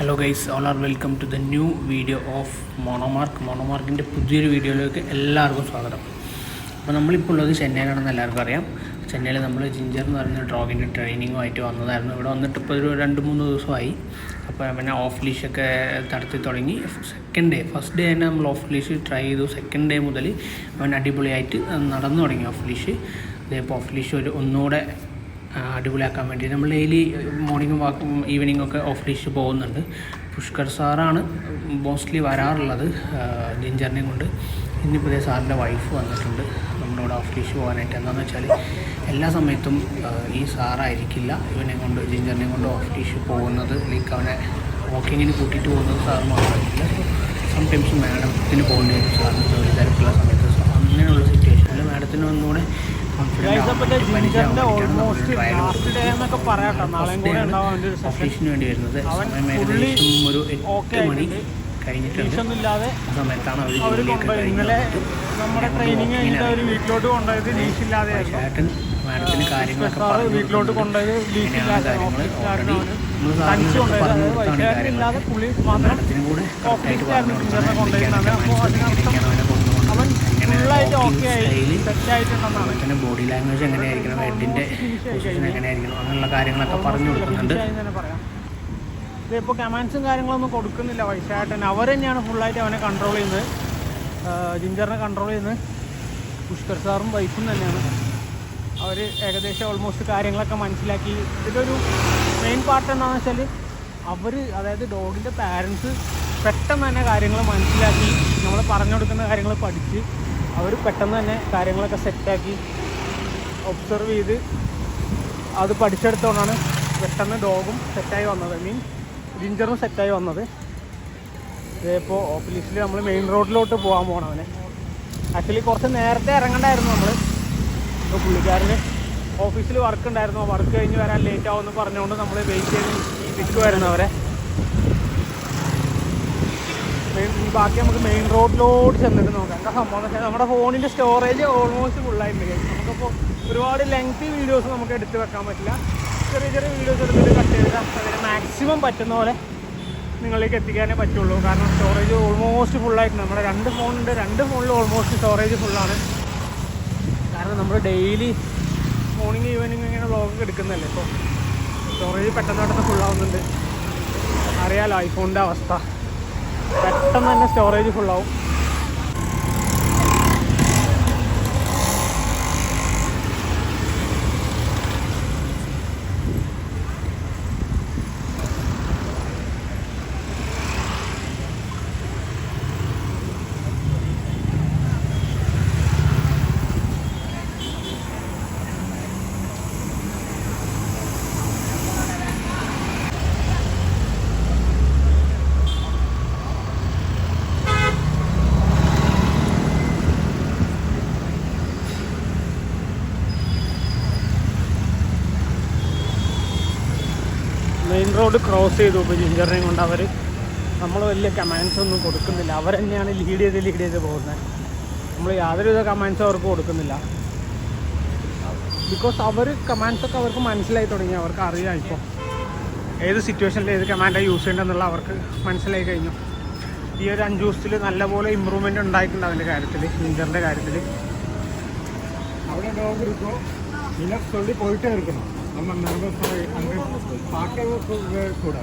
Hello guys all are welcome to the new video of Monomark മോണോമാർക്കിന്റെ പുതിയൊരു വീഡിയോയിലേക്ക് എല്ലാവർക്കും സ്വാഗതം. അപ്പോൾ നമ്മളിപ്പോൾ ഉള്ളത് ചെന്നൈയിലാണെന്ന് എല്ലാവർക്കും അറിയാം. ചെന്നൈയിൽ നമ്മൾ ജിഞ്ചർ എന്ന് പറയുന്ന ഡ്രോഗിന്റെ ട്രെയിനിങ്ങുമായിട്ട് വന്നതായിരുന്നു. ഇവിടെ വന്നിട്ട് ഇപ്പോൾ ഒരു രണ്ട് മൂന്ന് ദിവസമായി. അപ്പോൾ പിന്നെ ഓഫ് ലീഷൊക്കെ നടത്തി തുടങ്ങി. സെക്കൻഡ് ഡേ ഫസ്റ്റ് ഡേ തന്നെ നമ്മൾ ഓഫ് ലീഷ് ട്രൈ ചെയ്തു. സെക്കൻഡ് ഡേ മുതൽ അവൻ അടിപൊളിയായിട്ട് നടന്നു തുടങ്ങി ഓഫ് ലീഷ് അതേപോലെ ഓഫ് ലീഷ് ഒരു ഒന്നുകൂടെ അടിപൊളിയാക്കാൻ വേണ്ടി. നമ്മൾ ഡെയിലി മോർണിംഗും വാക്കും ഈവനിങ്ങും ഒക്കെ ഓഫ് ലീഷ് പോകുന്നുണ്ട്. പുഷ്കർ സാറാണ് മോസ്റ്റ്ലി വരാറുള്ളത് ജിഞ്ചറിനെയും കൊണ്ട്. ഇന്നിപ്പോൾ സാറിന്റെ വൈഫ് വന്നിട്ടുണ്ട്. നമ്മുടെ കൂടെ ഓഫ് ലീഷ് പോകാനായിട്ട്. എന്താണെന്ന് വെച്ചാൽ എല്ലാ സമയത്തും ഈ സാറായിരിക്കില്ല. ഇവനെ കൊണ്ട് ജിഞ്ചറിനെയും കൊണ്ട് ഓഫ് ലീഷ് പോകുന്നത്. ലൈക്ക് അവനെ വാക്കിങ്ങിന് കൂട്ടിയിട്ട് പോകുന്നത് സാർ മാത്രമായിരിക്കില്ല സംടൈംസ് മാഡത്തിന് പോകേണ്ടി വരും സാറിന്. ജോലി തിരക്കുള്ള സമയത്ത്. സോ അങ്ങനെയുള്ള സിറ്റുവേഷനിൽ മാഡത്തിന് ഒന്നുകൂടെ ഓഫീസിന് വേണ്ടി വരുന്നത്. ഏകദേശം ഒരു എട്ട് മണി. കഴിഞ്ഞിട്ടുണ്ട്. ഫീസൊന്നും ഇല്ലാതെ ആ സമയത്താണ് അവർ അവർ ജോലിയൊക്കെ കൊണ്ടുപോയി ഇന്നലെ നമ്മുടെ ട്രെയിനിങ് കഴിഞ്ഞിട്ട് അവർ വീട്ടിലോട്ട് കൊണ്ടുപോയത് ഇല്ലാതെയായിരുന്നു. ചേട്ടൻ മാഡത്തിന് കാര്യങ്ങളൊക്കെ സാറ് പറഞ്ഞു വീട്ടിലോട്ട് കൊണ്ടുപോയത് ഇല്ലാതെ കാര്യങ്ങൾ പറഞ്ഞു കൊടുത്താണ് മാഡത്തിനും കൂടെ കറക്റ്റായിട്ട് പറഞ്ഞു കൊണ്ടുപോയിരുന്നത് അപ്പോൾ അതിനർത്ഥം അവനെ കൊണ്ടുപോകുന്നത് അവൻ എങ്ങനെ ഫുള്ളായിട്ട് walking ഓക്കെ ആയി style, സെറ്റ് ആയിട്ടുണ്ടെന്നാണ് പിന്നെ ബോഡി ലാംഗ്വേജ് എങ്ങനെയായിരിക്കണം ഹെഡിന്റെ പൊസിഷൻ എങ്ങനെയായിരിക്കണം അങ്ങനെയുള്ള കാര്യങ്ങളൊക്കെ പറഞ്ഞു കൊടുക്കുന്നുണ്ട്. ഇതിപ്പോൾ കമാൻഡ്സും കാര്യങ്ങളൊന്നും കൊടുക്കുന്നില്ല വൈശാട്ടൻ. അവർ തന്നെയാണ് ഫുള്ളായിട്ട് അവനെ കൺട്രോൾ ചെയ്യുന്നത്. ജിഞ്ചറിനെ കൺട്രോൾ ചെയ്യുന്നത്. പുഷ്കർ സാറും വൈഫും തന്നെയാണ്. അവർ ഏകദേശം ഓൾമോസ്റ്റ് കാര്യങ്ങളൊക്കെ മനസ്സിലാക്കി. ഇതൊരു മെയിൻ പാർട്ട് എന്താണെന്ന് വെച്ചാൽ അവർ അതായത് ഡോഗിന്റെ പാരൻസ് പെട്ടെന്ന് തന്നെ കാര്യങ്ങൾ മനസ്സിലാക്കി. നമ്മൾ പറഞ്ഞു കൊടുക്കുന്ന കാര്യങ്ങൾ പഠിച്ച് അവർ പെട്ടെന്ന് തന്നെ കാര്യങ്ങളൊക്കെ സെറ്റാക്കി ഒബ്സർവ് ചെയ്ത് അത് പഠിച്ചെടുത്തോണ്ടാണ് പെട്ടെന്ന് ഡോഗും സെറ്റായി വന്നത്. മീൻ ജിഞ്ചറും സെറ്റായി വന്നത്. ഇതിപ്പോൾ ഓഫീസിൽ നമ്മൾ മെയിൻ റോഡിലോട്ട് പോകാൻ പോകണം അവനെ. ആക്ച്വലി കുറച്ച് നേരത്തെ ഇറങ്ങണ്ടായിരുന്നു നമ്മൾ ഇപ്പോൾ പുള്ളിക്കാരന് ഓഫീസിൽ വർക്ക് ഉണ്ടായിരുന്നു. വർക്ക് കഴിഞ്ഞ് വരാൻ ലേറ്റ് ആവുമെന്ന് പറഞ്ഞുകൊണ്ട് നമ്മൾ വെയിറ്റ് ചെയ്ത് നിൽക്കുമായിരുന്നു അവരെ മെയിൻ ബാക്കി നമുക്ക് മെയിൻ റോഡിലോട്ട് ചെന്നിട്ട് നോക്കാം. എന്താ സംഭവം വെച്ചാൽ നമ്മുടെ ഫോണിന്റെ സ്റ്റോറേജ് ഓൾമോസ്റ്റ് ഫുള്ളായിട്ടുണ്ട്. നമുക്കിപ്പോൾ ഒരുപാട് ലെങ്തി വീഡിയോസ് നമുക്ക് എടുത്ത് വെക്കാൻ പറ്റില്ല. ചെറിയ ചെറിയ വീഡിയോസ് എടുത്തിട്ട് കട്ട് ചെയ്തിട്ട് അതിന് മാക്സിമം പറ്റുന്ന പോലെ നിങ്ങളിലേക്ക് എത്തിക്കാനേ പറ്റുള്ളൂ. കാരണം സ്റ്റോറേജ് ഓൾമോസ്റ്റ് ഫുള്ളായിട്ടുണ്ട് നമ്മുടെ രണ്ട് ഫോണുണ്ട് രണ്ട് ഫോണിൽ ഓൾമോസ്റ്റ് സ്റ്റോറേജ് ഫുള്ളാണ് കാരണം നമ്മൾ ഡെയിലി മോർണിംഗ് ഈവനിങ് ഇങ്ങനെ വ്ളോഗ് എടുക്കുന്നതല്ലേ ഇപ്പോൾ സ്റ്റോറേജ് പെട്ടെന്ന് പെട്ടെന്ന് ഫുള്ളാവുന്നുണ്ട് അറിയാലോ ഐഫോണിന്റെ അവസ്ഥ. പെട്ടെന്ന് തന്നെ സ്റ്റോറേജ് ഫുള്ളാവും മെയിൻ റോഡ് ക്രോസ് ചെയ്തു ഇപ്പോൾ ജിഞ്ചറിനെയും കൊണ്ട് അവർ നമ്മൾ വലിയ കമാൻഡ്സ് ഒന്നും കൊടുക്കുന്നില്ല. അവർ തന്നെയാണ് ലീഡ് ചെയ്ത് ലീഡ് ചെയ്ത് പോകുന്നത്. നമ്മൾ യാതൊരുവിധ കമാൻഡ്സും അവർക്ക് കൊടുക്കുന്നില്ല. ബിക്കോസ് അവർ കമാൻഡ്സൊക്കെ അവർക്ക് മനസ്സിലായി തുടങ്ങി. അവർക്ക് അറിയാം ഇപ്പോൾ ഏത് സിറ്റുവേഷനിൽ ഏത് കമാൻഡാണ് യൂസ് ചെയ്യേണ്ടതെന്നുള്ള അവർക്ക് മനസ്സിലായി കഴിഞ്ഞു. ഈ ഒരു അഞ്ച് ദിവസത്തിൽ നല്ലപോലെ ഇമ്പ്രൂവ്മെന്റ് ഉണ്ടായിട്ടുണ്ട് അതിന്റെ കാര്യത്തിൽ ഇഞ്ചറിന്റെ കാര്യത്തിൽ അവിടെ ഡോഗ് എടുക്കുമോ ഇല തൊള്ളി പോയിട്ടേ എടുക്കണം আমার নার্ভাস হয় আমি পাকের মতো ঘোরা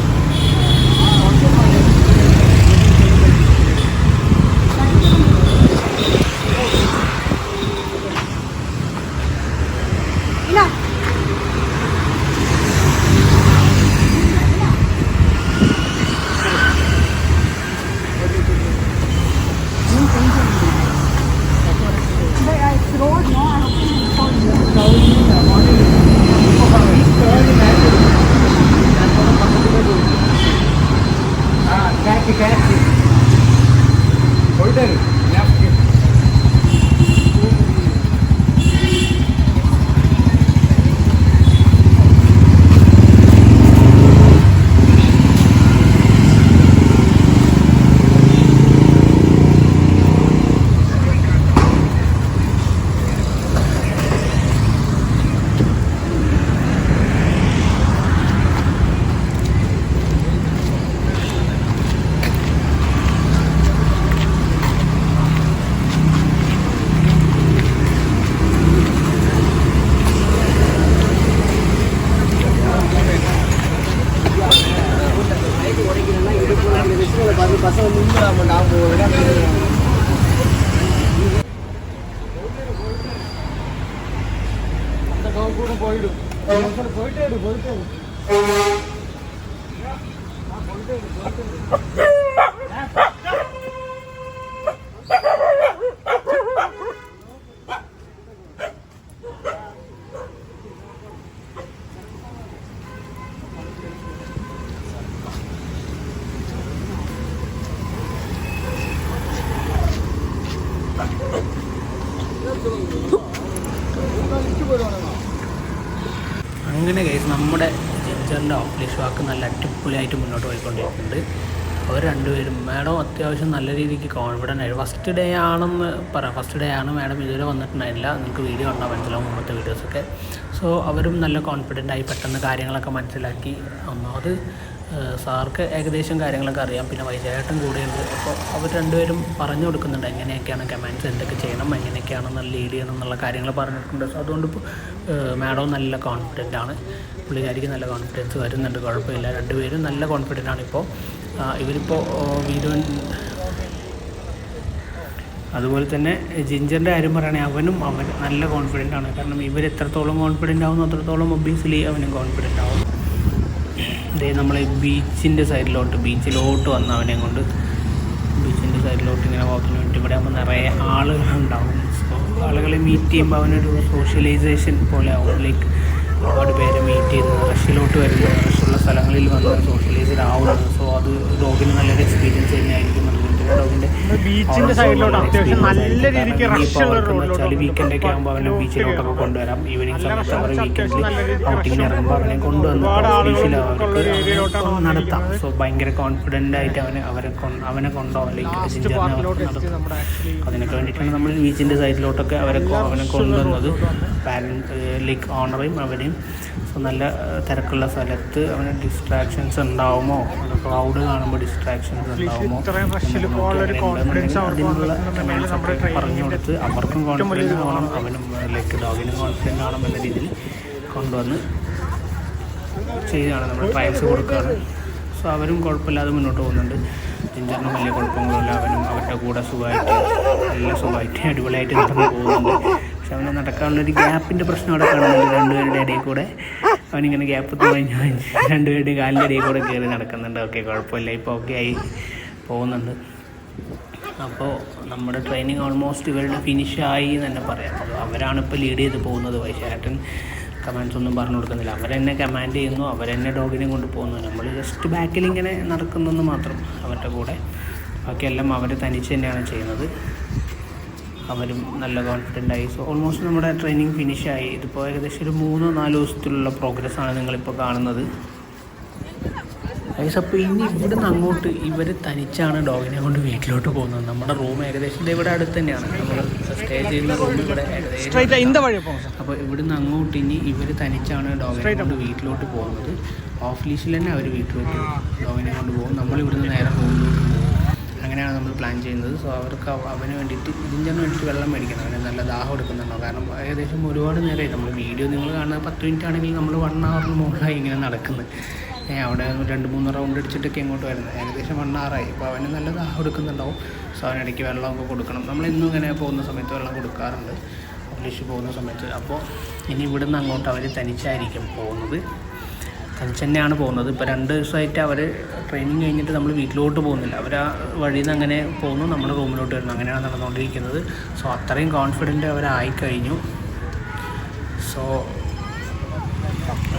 కొరితేడు కొరితేడు కొరితేడు కొరితేడు Who അങ്ങനെ കേസ് നമ്മുടെ ജിഞ്ചറിന്റെ ഓഫീസ് വാക്ക് നല്ല അടിപൊളിയായിട്ട് മുന്നോട്ട് പോയിക്കൊണ്ടിരിക്കുന്നുണ്ട്. അവർ രണ്ടുപേരും മാഡം അത്യാവശ്യം നല്ല രീതിക്ക് കോൺഫിഡന്റ് ആയി. ഫസ്റ്റ് ഡേ ആണെന്ന് പറയാം ഫസ്റ്റ് ഡേ ആണ് മാഡം ഇതുവരെ വന്നിട്ടുണ്ടായില്ല നിങ്ങൾക്ക് വീഡിയോ കണ്ടാൽ മനസ്സിലാവും മുമ്പത്തെ വീഡിയോസൊക്കെ സോ അവരും നല്ല കോൺഫിഡന്റ് ആയി പെട്ടെന്ന് കാര്യങ്ങളൊക്കെ മനസ്സിലാക്കി. ഒന്നാമത് സാർക്ക് ഏകദേശം കാര്യങ്ങളൊക്കെ അറിയാം. പിന്നെ വൈജയേട്ടൻ കൂടെയുണ്ട്. അപ്പോൾ അവർ രണ്ടുപേരും പറഞ്ഞു കൊടുക്കുന്നുണ്ട് എങ്ങനെയൊക്കെയാണ് കമാൻഡ്സ് എന്തൊക്കെ ചെയ്യണം എങ്ങനെയൊക്കെയാണ് നല്ല ലീഡ് ചെയ്യണം എന്നുള്ള കാര്യങ്ങൾ പറഞ്ഞിട്ടുണ്ട്. അതുകൊണ്ട് ഇപ്പോൾ മാഡവും നല്ല കോൺഫിഡന്റ് ആണ്. പുള്ളിക്കാരിക്ക് നല്ല കോൺഫിഡൻസ് വരുന്നുണ്ട്. കുഴപ്പമില്ല. രണ്ടുപേരും നല്ല കോൺഫിഡന്റ് ആണ് ഇപ്പോൾ. ഇവരിപ്പോൾ വീഡിയോ അതുപോലെ തന്നെ ജിഞ്ചറിന്റെ കാര്യം പറയുകയാണെങ്കിൽ അവനും അവൻ നല്ല കോൺഫിഡന്റ് ആണ്. കാരണം ഇവർ എത്രത്തോളം കോൺഫിഡന്റ് ആവുന്നു അത്രത്തോളം ഒബ്വിയസ്ലി അവനും കോൺഫിഡന്റ് ആവും ഇതേ നമ്മൾ ബീച്ചിന്റെ സൈഡിലോട്ട് ബീച്ചിലോട്ട് വന്ന അവനെ കൊണ്ട് ബീച്ചിന്റെ സൈഡിലോട്ട് ഇങ്ങനെ വാക്കിന് വേണ്ടി ഇവിടെ ആകുമ്പോൾ നിറയെ ആളുകളുണ്ടാവും. സോ ആളുകളെ മീറ്റ് ചെയ്യുമ്പോൾ അവനൊരു സോഷ്യലൈസേഷൻ പോലെ ആവും. ലൈക്ക് ഒരുപാട് പേരെ മീറ്റ് ചെയ്യുന്നത് റഷ്യയിലോട്ട് വരുന്നത് റഷ്യയുള്ള സ്ഥലങ്ങളിൽ വന്ന് സോഷ്യലൈസ്ഡ് ആവുന്നത്. സോ അത് ഡോഗിന് നല്ലൊരു എക്സ്പീരിയൻസ് തന്നെയായിരിക്കും. ബീച്ചിന്റെ സൈഡിലോട്ട് അത്യാവശ്യം നല്ല രീതിക്ക് റഷ് വീക്കെൻഡ് ഒക്കെ ആകുമ്പോൾ അവനെ ബീച്ചിലോട്ടൊക്കെ കൊണ്ടുവരാം. ഈവനിങ് സമയത്ത് അവർ വീക്കെൻഡിൽ ഔട്ടിങ്ങിന് ഇറങ്ങുമ്പോൾ അവനെ കൊണ്ടുവന്ന് അവർക്ക് നടത്താം. സോ ഭയങ്കര കോൺഫിഡന്റ് ആയിട്ട് അവനെ അവരെ അവനെ കൊണ്ടുപോകാം ലൈക്ക് അവർക്ക് നടത്താം. അതിനൊക്കെ വേണ്ടിയിട്ടാണ് നമ്മൾ ബീച്ചിന്റെ സൈഡിലോട്ടൊക്കെ അവരെ അവനെ കൊണ്ടുവന്നത്. പാരന്റ് ലൈക്ക് ഓണറേയും അവനെയും സോ നല്ല തിരക്കുള്ള സ്ഥലത്ത് അവന് ഡിസ്ട്രാക്ഷൻസ് ഉണ്ടാവുമോ? ക്രൗഡ് കാണുമ്പോൾ ഡിസ്ട്രാക്ഷൻസ് ഉണ്ടാവുമോ? ഒരു അതിനുള്ള പറഞ്ഞു കൊടുത്ത് അവർക്കും കോൺഫിഡൻസ് ആവണം അവനും ലൈക്ക് ഡോഗിനും കോൺഫിഡൻസ് ആവണം എന്ന രീതിയിൽ കൊണ്ടുവന്ന് ചെയ്യുകയാണ് നമ്മൾ ട്രയൽസ് കൊടുക്കുകയാണ് സോ അവരും കുഴപ്പമില്ലാതെ മുന്നോട്ട് പോകുന്നുണ്ട്. ജിഞ്ചറിനും വലിയ കുഴപ്പമൊന്നുമില്ല. അവനും അവരുടെ കൂടെ സുഖമായിട്ട് നല്ല സുഖമായിട്ട് അടിപൊളിയായിട്ട് നടന്നു പോകുന്നുണ്ട്. പക്ഷെ അവന് നടക്കാനുള്ളൊരു ഗ്യാപ്പിന്റെ പ്രശ്നം അവിടെ കാണുന്നുണ്ട് രണ്ടുപേരുടെ ഇടയിൽ കൂടെ. അവനിങ്ങനെ ഗ്യാപ്പ് തോന്നി രണ്ടുപേരുടെ കാലിന്റെ ഇടയിൽ കൂടെ കയറി നടക്കുന്നുണ്ട്. ഓക്കെ കുഴപ്പമില്ല. ഇപ്പോൾ ഓക്കെ ആയി പോകുന്നുണ്ട്. അപ്പോൾ നമ്മുടെ ട്രെയിനിങ് ഓൾമോസ്റ്റ് ഇവരുടെ ഫിനിഷായി എന്ന് തന്നെ പറയാം. അവരാണ് ഇപ്പോൾ ലീഡ് ചെയ്ത് പോകുന്നത്. വൈശാട്ടൻ കമാൻഡ്സ് ഒന്നും പറഞ്ഞു കൊടുക്കുന്നില്ല. അവരെന്നെ കമാൻഡ് ചെയ്യുന്നു. അവരെന്നെ ഡോഗിനെ കൊണ്ട് പോകുന്നു. നമ്മൾ ജസ്റ്റ് ബാക്കിൽ ഇങ്ങനെ നടക്കുന്നെന്ന് മാത്രം അവരുടെ കൂടെ. ബാക്കിയെല്ലാം അവർ തനിച്ച് തന്നെയാണ് ചെയ്യുന്നത്. അവരും നല്ല കോൺഫിഡന്റ് ആയി. സോ ഓൾമോസ്റ്റ് നമ്മുടെ ട്രെയിനിങ് ഫിനിഷായി ഇതിപ്പോൾ ഏകദേശം ഒരു മൂന്നോ നാലോ ദിവസത്തിലുള്ള പ്രോഗ്രസ് ആണ് നിങ്ങളിപ്പോൾ കാണുന്നത്. ഗൈസ് അപ്പോൾ ഇനി ഇവിടെ നിന്ന് അങ്ങോട്ട് ഇവർ തനിച്ചാണ് ഡോഗിനെ കൊണ്ട് വീട്ടിലോട്ട് പോകുന്നത്. നമ്മുടെ റൂം ഏകദേശം ഇവിടെ അടുത്ത് തന്നെയാണ്. നമ്മൾ സ്റ്റേ ചെയ്യുന്ന റൂം ഇവിടെ ഏകദേശം അപ്പോൾ ഇവിടുന്ന് അങ്ങോട്ട് ഇനി ഇവർ തനിച്ചാണ് ഡോഗിനെ കൊണ്ട് വീട്ടിലോട്ട് പോകുന്നത്. ഓഫ് ലീസിൽ തന്നെ അവർ വീട്ടിലോട്ട് ഡോഗിനെ കൊണ്ട് പോകും. നമ്മൾ ഇവിടുന്ന് നേരെ റൂമിലോട്ട് പോകും. അങ്ങനെയാണ് നമ്മൾ പ്ലാൻ ചെയ്യുന്നത്. സോ അവർക്ക് അവന് വേണ്ടിയിട്ട് ഇതിന്റെ മേടിച്ച് വെള്ളം മേടിക്കണം. അവന് നല്ല ദാഹം എടുക്കുന്നുണ്ടോ? കാരണം ഏകദേശം ഒരുപാട് നേരമായി നമ്മൾ വീഡിയോ നിങ്ങൾ കാണുന്ന പത്ത് മിനിറ്റ് ആണെങ്കിൽ നമ്മൾ വൺ അവറിന് മുകളിലായി ഇങ്ങനെ നടക്കുന്നത്. അവിടെ രണ്ട് മൂന്ന് റൗണ്ട് അടിച്ചിട്ടൊക്കെ ഇങ്ങോട്ട് വരുന്നത്. ഏകദേശം വൺ ആറായി അപ്പോൾ അവന് നല്ല ദാഹം എടുക്കുന്നുണ്ടാവും. സോ അവനിടയ്ക്ക് വെള്ളമൊക്കെ കൊടുക്കണം. നമ്മൾ ഇന്നും ഇങ്ങനെ പോകുന്ന സമയത്ത് വെള്ളം കൊടുക്കാറുണ്ട്. ഇംഗ്ലീഷ് പോകുന്ന സമയത്ത്. അപ്പോൾ ഇനി ഇവിടുന്ന് അങ്ങോട്ട് അവർ തനിച്ചായിരിക്കും പോകുന്നത്. തനിച്ച് തന്നെയാണ് പോകുന്നത്. ഇപ്പോൾ രണ്ട് ദിവസമായിട്ട് അവർ ട്രെയിനിങ് കഴിഞ്ഞിട്ട് നമ്മൾ വീട്ടിലോട്ട് പോകുന്നില്ല. അവർ ആ വഴിയിൽ നിന്ന് അങ്ങനെ പോകുന്നു. നമ്മുടെ റൂമിലോട്ട് വരുന്നു. അങ്ങനെയാണ് നടന്നുകൊണ്ടിരിക്കുന്നത്. സോ അത്രയും കോൺഫിഡന്റ് അവരായി കഴിഞ്ഞു. സോ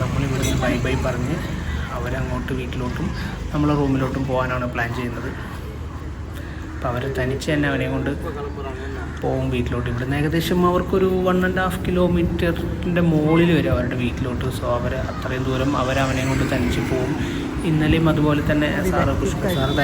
നമ്മളിവിടുന്ന് ബൈ ബൈ പറഞ്ഞ് അവരങ്ങോട്ട് വീട്ടിലോട്ടും നമ്മളെ റൂമിലോട്ടും പോകാനാണ് പ്ലാൻ ചെയ്യുന്നത്. അപ്പോൾ അവർ തനിച്ച് തന്നെ അവനെ കൊണ്ട് പോകും വീട്ടിലോട്ട്. ഇവിടുന്ന് ഏകദേശം അവർക്കൊരു വൺ ആൻഡ് ഹാഫ് കിലോമീറ്ററിന്റെ മുകളിൽ വരും അവരുടെ വീട്ടിലോട്ട്. സോ അവർ അത്രയും ദൂരം അവരവനെ കൊണ്ട് തനിച്ച് പോകും ഇന്നലെയും അതുപോലെ തന്നെ സാറ് സാറ് തന്നെ